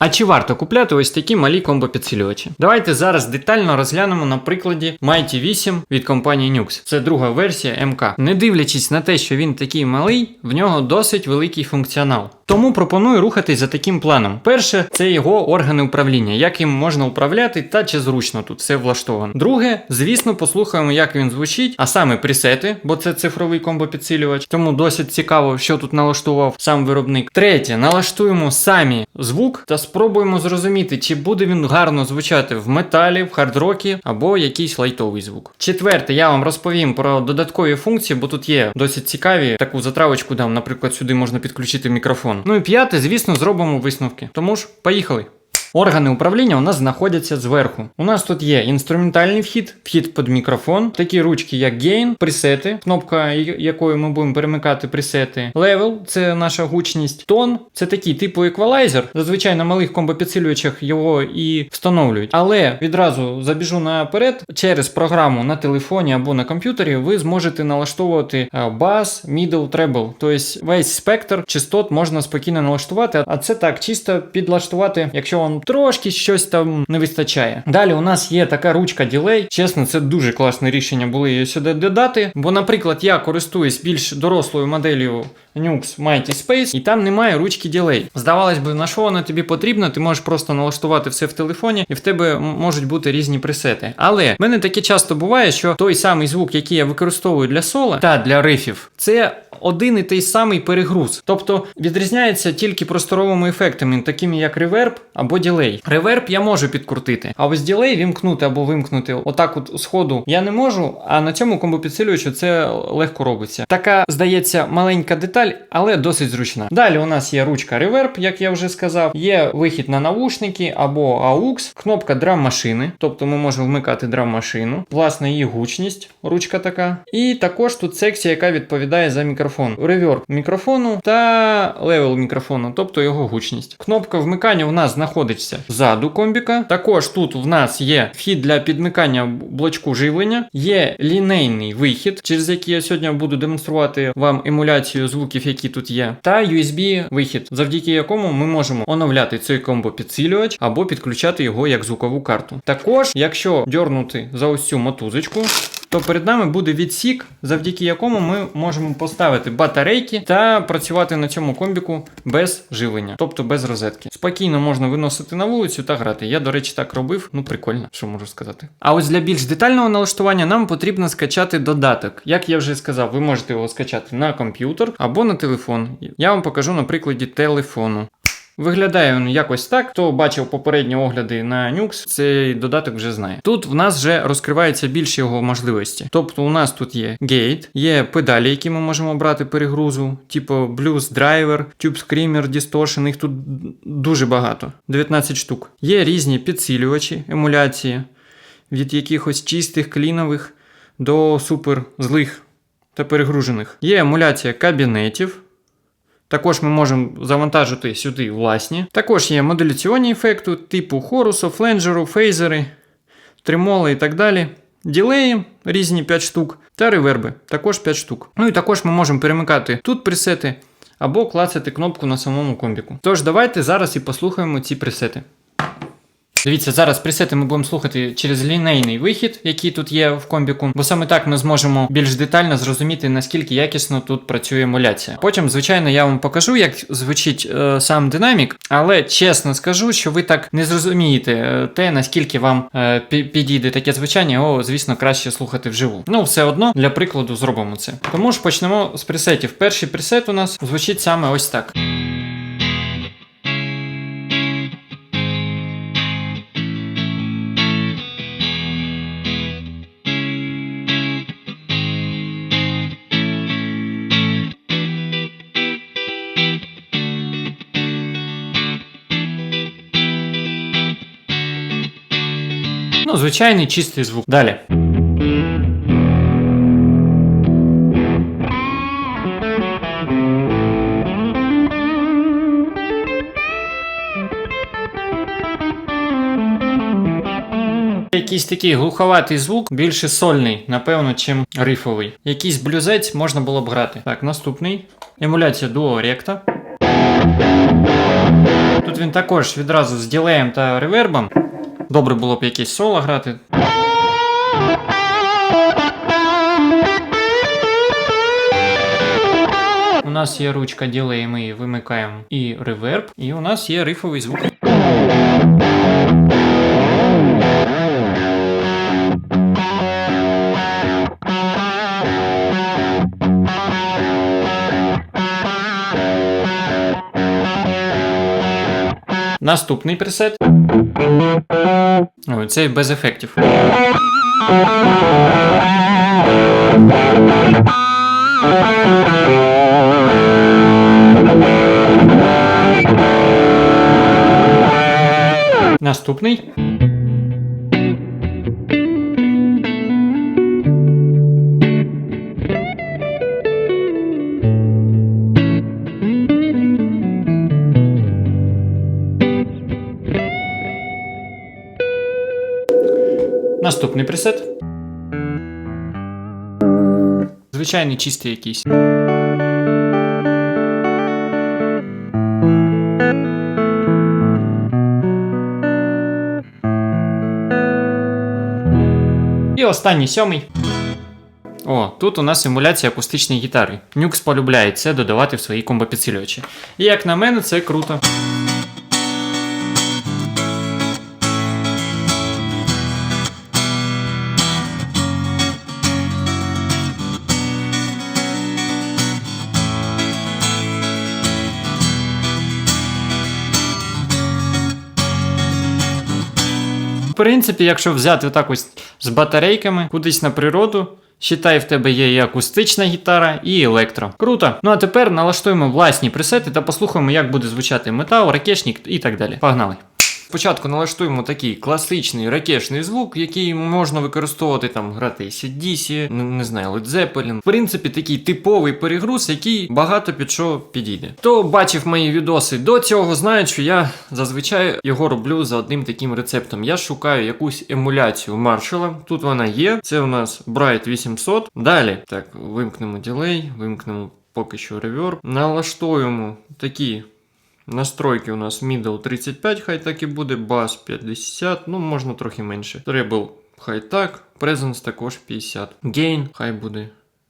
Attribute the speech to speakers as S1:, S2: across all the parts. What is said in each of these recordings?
S1: А чи варто купляти ось такі малі комбо-підсилювачі? Давайте зараз детально розглянемо на прикладі Mighty 8 від компанії Nux. Це друга версія МК. Не дивлячись на те, що він такий малий, в нього досить великий функціонал. Тому пропоную рухатись за таким планом. Перше, це його органи управління, як їм можна управляти та чи зручно тут все влаштовано. Друге, звісно, послухаємо, як він звучить, а саме пресети, бо це цифровий комбо-підсилювач. Тому досить цікаво, що тут налаштував сам виробник. Третє, налаштуємо самі звук та спробуємо зрозуміти, чи буде він гарно звучати в металі, в хардрокі або якийсь лайтовий звук. Четверте, я вам розповім про додаткові функції, бо тут є досить цікаві. Таку затравочку дам, наприклад, сюди можна підключити мікрофон. Ну і п'яте, звісно, зробимо висновки. Тому ж, поїхали. Органи управління у нас знаходяться зверху. У нас тут є інструментальний вхід, вхід під мікрофон, такі ручки, як Gain, пресети, кнопка, якою ми будемо перемикати пресети. Level – це наша гучність. Тон це такий типу еквалайзер. Зазвичай на малих комбо-підсилювачах його і встановлюють. Але відразу забіжу наперед, через програму на телефоні або на комп'ютері ви зможете налаштовувати е, бас, middle, treble. Тобто весь спектр частот можна спокійно налаштувати, а це так, чисто підлаштувати, якщо вам трошки щось там не вистачає. Далі у нас є така ручка ділей. Чесно, це дуже класне рішення було її сюди додати. Бо, наприклад, я користуюсь більш дорослою моделлю Nux Mighty Space, і там немає ручки ділей. Здавалось би, на що вона тобі потрібна? Ти можеш просто налаштувати все в телефоні, і в тебе можуть бути різні пресети. Але в мене таке часто буває, що той самий звук, який я використовую для соло та для рифів, це один і той самий перегруз. Тобто відрізняється тільки просторовими ефектами, такими як реверб або ділей. Реверб я можу підкрутити, а ось ділей вімкнути або вимкнути отак от сходу я не можу, а на цьому комбопідсилювачу це легко робиться. Така, здається, маленька деталь, але досить зручна. Далі у нас є ручка реверб, як я вже сказав, є вихід на навушники або AUX, кнопка драм-машини, тобто ми можемо вмикати драм-машину, власне, її гучність, ручка така. І також тут секція, яка відповідає за мікрофон. Реверб мікрофону та левел мікрофону, тобто його гучність. Кнопка вмикання у нас знаходиться ззаду комбіка. Також тут в нас є вхід для підмикання блочку живлення, є лінейний вихід, через який я сьогодні буду демонструвати вам емуляцію звуків, які тут є, та USB вихід, завдяки якому ми можемо оновляти цей комбо підсилювач або підключати його як звукову карту. Також, якщо дьорнути за цю мотузочку, то перед нами буде відсік, завдяки якому ми можемо поставити батарейки та працювати на цьому комбіку без живлення, тобто без розетки. Спокійно можна виносити на вулицю та грати. Я, до речі, так робив. Ну, прикольно, що можу сказати. А ось для більш детального налаштування нам потрібно скачати додаток. Як я вже сказав, ви можете його скачати на комп'ютер або на телефон. Я вам покажу на прикладі телефону. Виглядає він якось так. Хто бачив попередні огляди на Nux, цей додаток вже знає. Тут в нас вже розкриваються більші його можливості. Тобто, у нас тут є гейт, є педалі, які ми можемо брати перегрузу, типу Blues Driver, Tube Screamer, Distortion, їх тут дуже багато, 19 штук. Є різні підсилювачі, емуляції, від якихось чистих, клінових до супер злих та перегружених. Є емуляція кабінетів. Також ми можемо завантажити сюди власні. Також є модуляційні ефекти типу хорусу, фленджеру, фейзери, тримоли і так далі. Ділеї різні 5 штук та реверби також 5 штук. Ну і також ми можемо перемикати тут пресети або клацати кнопку на самому комбіку. Тож давайте зараз і послухаємо ці пресети. Дивіться, зараз пресети ми будемо слухати через лінейний вихід, який тут є в комбіку, бо саме так ми зможемо більш детально зрозуміти, наскільки якісно тут працює емуляція. Потім, звичайно, я вам покажу, як звучить е, сам динамік, але чесно скажу, що ви так не зрозумієте е, те, наскільки вам е, підійде таке звучання, його, звісно, краще слухати вживу. Ну, все одно, для прикладу, зробимо це. Тому ж почнемо з пресетів. Перший пресет у нас звучить саме ось так. Звичайний чистий звук. Далі. Якийсь такий глуховатий звук, більше сольний, напевно, чим рифовий. Якийсь блюзець можна було б грати. Так, наступний. Емуляція Duo Recta. Тут він також відразу з ділеєм та ревербом. Добре було б якесь соло грати. У нас є ручка ділей, ми її вимикаємо і реверб, і у нас є рифовий звук. Наступний пресет. Цей без ефектів. Наступний. Наступний пресет. Звичайний чистий якийсь. І останній сьомий. О, тут у нас емуляція акустичної гітари. Нюкс полюбляє це додавати в свої комбопідсилювачі. І як на мене, це круто. Принципі, якщо взяти так ось з батарейками кудись на природу, Считай, в тебе є і акустична гітара, і електро. Круто. Ну а тепер налаштуємо власні пресети та послухаємо, як буде звучати метал, ракешник і так далі. Погнали. Спочатку налаштуємо такий класичний ракешний звук, який можна використовувати там грати ACDC, не, не знаю, Zeppelin. В принципі, такий типовий перегруз, який багато під що підійде. Хто бачив мої відоси до цього, знає, що я зазвичай його роблю за одним таким рецептом. Я шукаю якусь емуляцію маршала. Тут вона є. Це у нас Bright 800. Далі так, вимкнемо ділей, вимкнемо поки що реверб. Налаштуємо такі Настройки у нас middle 35, хай так і буде, бас 50, ну можна трохи менше. Treble хай так, presence також 50. Gain хай буде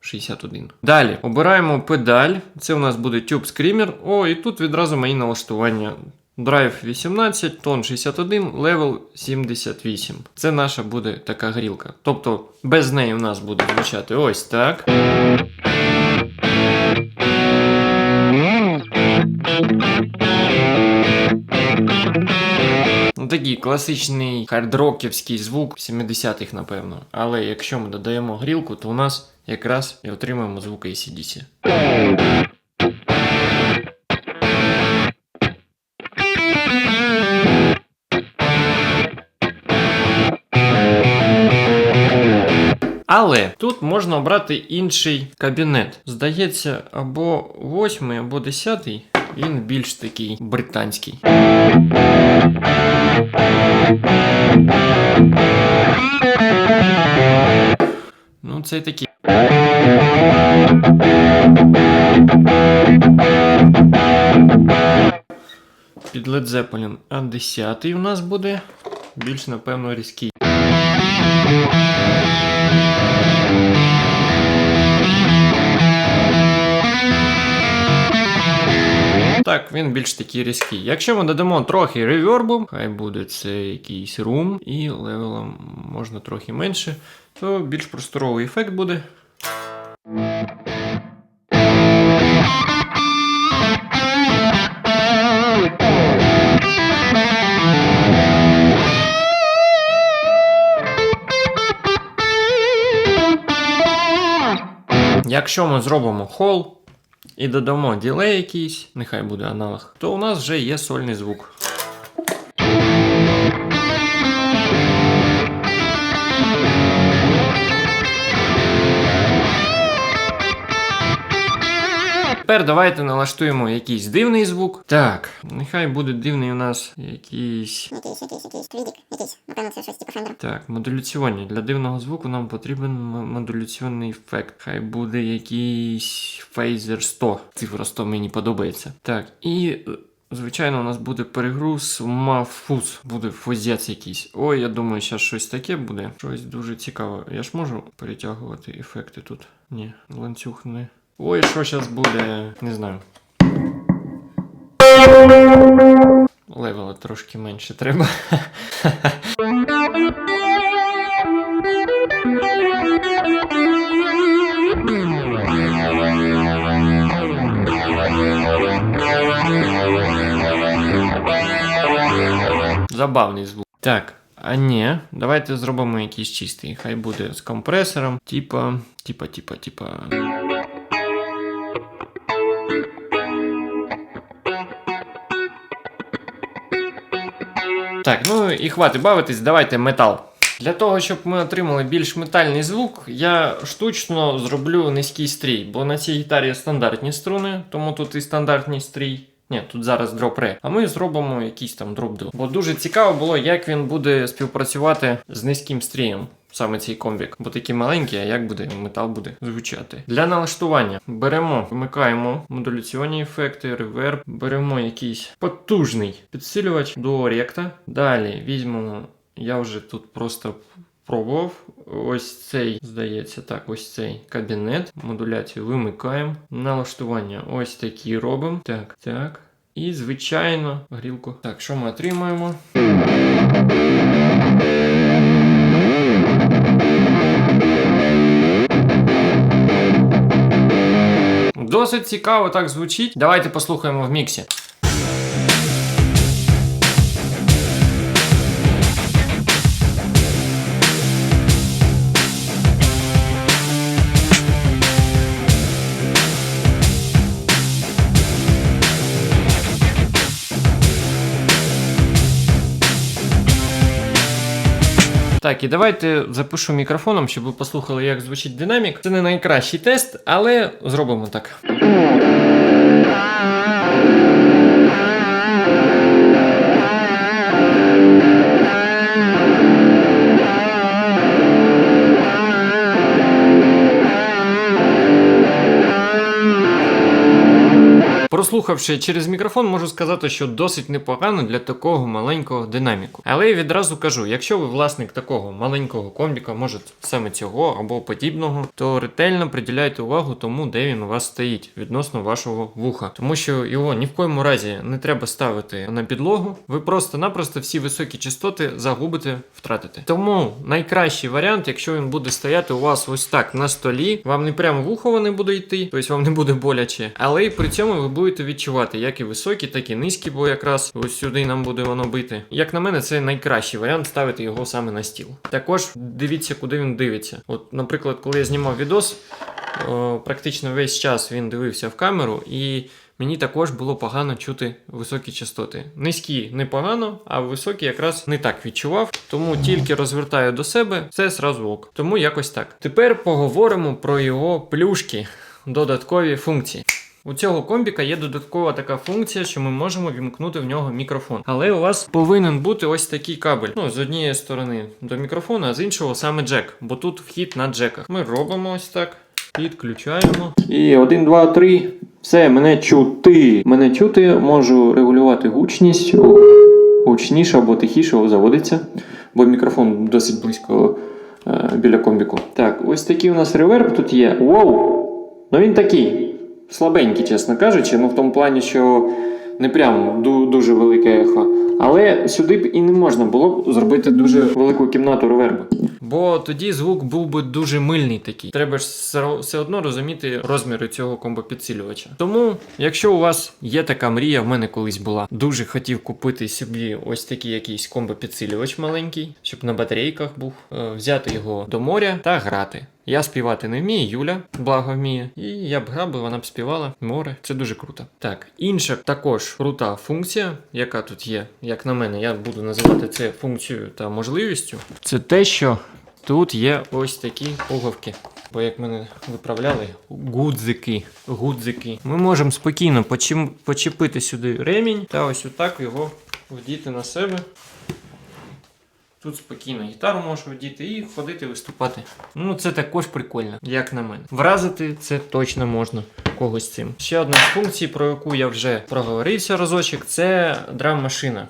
S1: 61. Далі обираємо педаль. Це у нас буде Tube Screamer. О, і тут відразу мої налаштування. Drive 18, тон 61, level 78. Це наша буде така грілка. Тобто без неї у нас буде звучати ось так. Ну, такий класичний хардроківський звук 70-х, напевно. Але якщо ми додаємо грілку, то у нас якраз і отримаємо звук ACDC. Але тут можна обрати інший кабінет. Здається, або 8, або 10. Він більш такий британський. Ну, це такий. Під Led Zeppelin. А 10 у нас буде більш, напевно, різкий. Так, він більш такий різкий. Якщо ми додамо трохи ревербу, хай буде це якийсь рум, і левелом можна трохи менше, то більш просторовий ефект буде. Якщо ми зробимо хол і додамо ділей якийсь, нехай буде аналог, то у нас вже є сольний звук. Тепер давайте налаштуємо якийсь дивний звук. Так, нехай буде дивний у нас якийсь.
S2: Якийсь, якийсь, якийсь твідік, якийсь. Напевно, це щось типу фендера.
S1: Так, модуляційні. Для дивного звуку нам потрібен модуляційний ефект. Хай буде якийсь фейзер 100. Цифра 100 мені подобається. Так, і е, звичайно, у нас буде перегруз, мафуз, буде фузець якийсь. Ой, я думаю, зараз щось таке буде. Щось дуже цікаве. Я ж можу перетягувати ефекти тут? Ні, ланцюг не. Ой, що зараз буде? Не знаю. Левела трошки менше треба. Забавний звук. Так, а ні, давайте зробимо якийсь чистий. Хай буде з компресором. Типа, типа, типа, типа. Так, ну і хватить бавитись, давайте метал. Для того, щоб ми отримали більш метальний звук, я штучно зроблю низький стрій, бо на цій гітарі стандартні струни, тому тут і стандартний стрій. Ні, тут зараз дроп ре. А ми зробимо якийсь там дроп до. Бо дуже цікаво було, як він буде співпрацювати з низьким стрієм. Саме цей комбік, бо такий маленький, а як буде метал буде звучати. Для налаштування беремо, вмикаємо модуляційні ефекти, реверб, беремо якийсь потужний підсилювач до ректа. Далі візьмемо, я вже тут просто пробував. Ось цей, здається, так, ось цей кабінет. Модуляцію вимикаємо. Налаштування ось такі робимо. Так, так. І, звичайно, грілку. Так, що ми отримаємо? Досить цікаво так звучить. Давайте послухаємо в міксі. Так, і давайте запишу мікрофоном, щоб ви послухали, як звучить динамік. Це не найкращий тест, але зробимо так. Прослухавши через мікрофон, можу сказати, що досить непогано для такого маленького динаміку. Але я відразу кажу: якщо ви власник такого маленького комбіка, може саме цього або подібного, то ретельно приділяйте увагу тому, де він у вас стоїть відносно вашого вуха, тому що його ні в коєму разі не треба ставити на підлогу. Ви просто-напросто всі високі частоти загубите, втратите. Тому найкращий варіант, якщо він буде стояти у вас ось так на столі, вам не прямо в ухо не буде йти, тобто вам не буде боляче, але при цьому ви будете відчувати як і високі, так і низькі, бо якраз ось сюди нам буде воно бити. Як на мене, це найкращий варіант ставити його саме на стіл. Також дивіться, куди він дивиться. От, наприклад, коли я знімав відос, о, практично весь час він дивився в камеру і. Мені також було погано чути високі частоти. Низькі непогано, а високі якраз не так відчував. Тому тільки розвертаю до себе, це сразу ок. Тому якось так. Тепер поговоримо про його плюшки, додаткові функції. У цього комбіка є додаткова така функція, що ми можемо вімкнути в нього мікрофон. Але у вас повинен бути ось такий кабель. Ну, з однієї сторони до мікрофона, а з іншого саме джек, бо тут вхід на джеках. Ми робимо ось так. Підключаємо. І 1, 2, 3. Все, мене чути. Мене чути, можу регулювати гучність. Гучніше або тихіше заводиться, бо мікрофон досить близько е, біля комбіку. Так, ось такий у нас реверб тут є. Воу! Ну він такий. Слабенький, чесно кажучи. Ну в тому плані, що не прям ду- дуже велике ехо. Але сюди б і не можна було б зробити дуже велику кімнату ревербу. Бо тоді звук був би дуже мильний такий. Треба ж все- все одно розуміти розміри цього комбопідсилювача. Тому, якщо у вас є така мрія, в мене колись була, дуже хотів купити собі ось такий якийсь комбопідсилювач маленький, щоб на батарейках був, е, взяти його до моря та грати. Я співати не вмію, Юля благо вміє. І я б грав би, вона б співала море. Це дуже круто. Так, інша також крута функція, яка тут є, як на мене, я буду називати це функцією та можливістю. Це те, що тут є ось такі пуговки. Бо як мене виправляли, гудзики. гудзики. Ми можемо спокійно почепити сюди ремінь та ось отак його вдіти на себе. Тут спокійно гітару можеш одіти і ходити виступати. Ну, це також прикольно, як на мене. Вразити це точно можна когось цим. Ще одна з функцій, про яку я вже проговорився разочок, це драм-машина.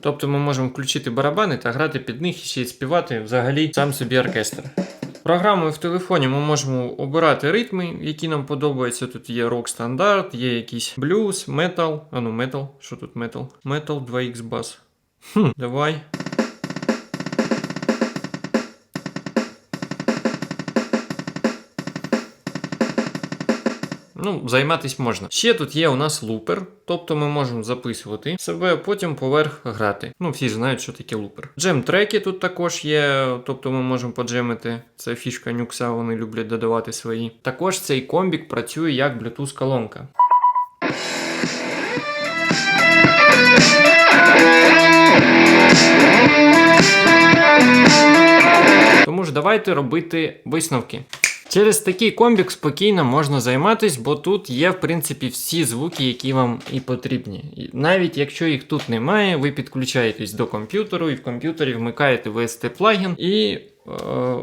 S1: Тобто ми можемо включити барабани та грати під них і ще й співати взагалі сам собі оркестр. Програмою в телефоні ми можемо обирати ритми, які нам подобаються. Тут є рок стандарт, є якийсь блюз, метал. А ну, метал. Що тут метал? Метал 2х бас. Хм, давай. Ну, займатись можна. Ще тут є у нас лупер, тобто ми можемо записувати себе, потім поверх грати. Ну, всі знають, що таке лупер. Джем-треки тут також є, тобто ми можемо поджемити. Це фішка нюкса, вони люблять додавати свої. Також цей комбік працює як Bluetooth колонка. Тому ж давайте робити висновки. Через такий комбік спокійно можна займатись, бо тут є, в принципі, всі звуки, які вам і потрібні. І навіть якщо їх тут немає, ви підключаєтесь до комп'ютеру і в комп'ютері вмикаєте VST плагін і е,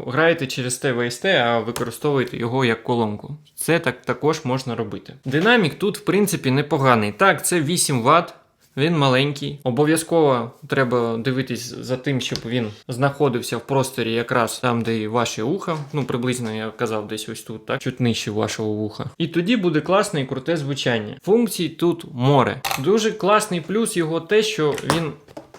S1: граєте через те VST, а використовуєте його як колонку. Це так також можна робити. Динамік тут, в принципі, непоганий. Так, це 8 Вт. Він маленький. Обов'язково треба дивитись за тим, щоб він знаходився в просторі якраз там, де і ваше вуха. Ну, приблизно я казав, десь ось тут, так, чуть нижче вашого вуха. І тоді буде класне і круте звучання. Функцій тут море. Дуже класний плюс його те, що він.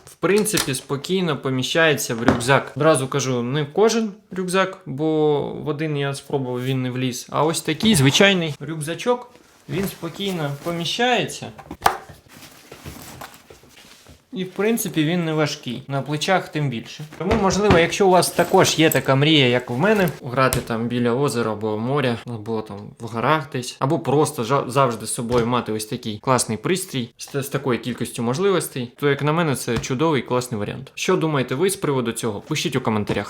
S1: В принципі, спокійно поміщається в рюкзак. Одразу кажу, не кожен рюкзак, бо в один я спробував, він не вліз. А ось такий звичайний рюкзачок, він спокійно поміщається. І в принципі він не важкий. На плечах тим більше. Тому, можливо, якщо у вас також є така мрія, як в мене, грати там біля озера або моря, або там в горах десь, або просто завжди з собою мати ось такий класний пристрій з, з такою кількістю можливостей, то як на мене, це чудовий класний варіант. Що думаєте ви з приводу цього? Пишіть у коментарях.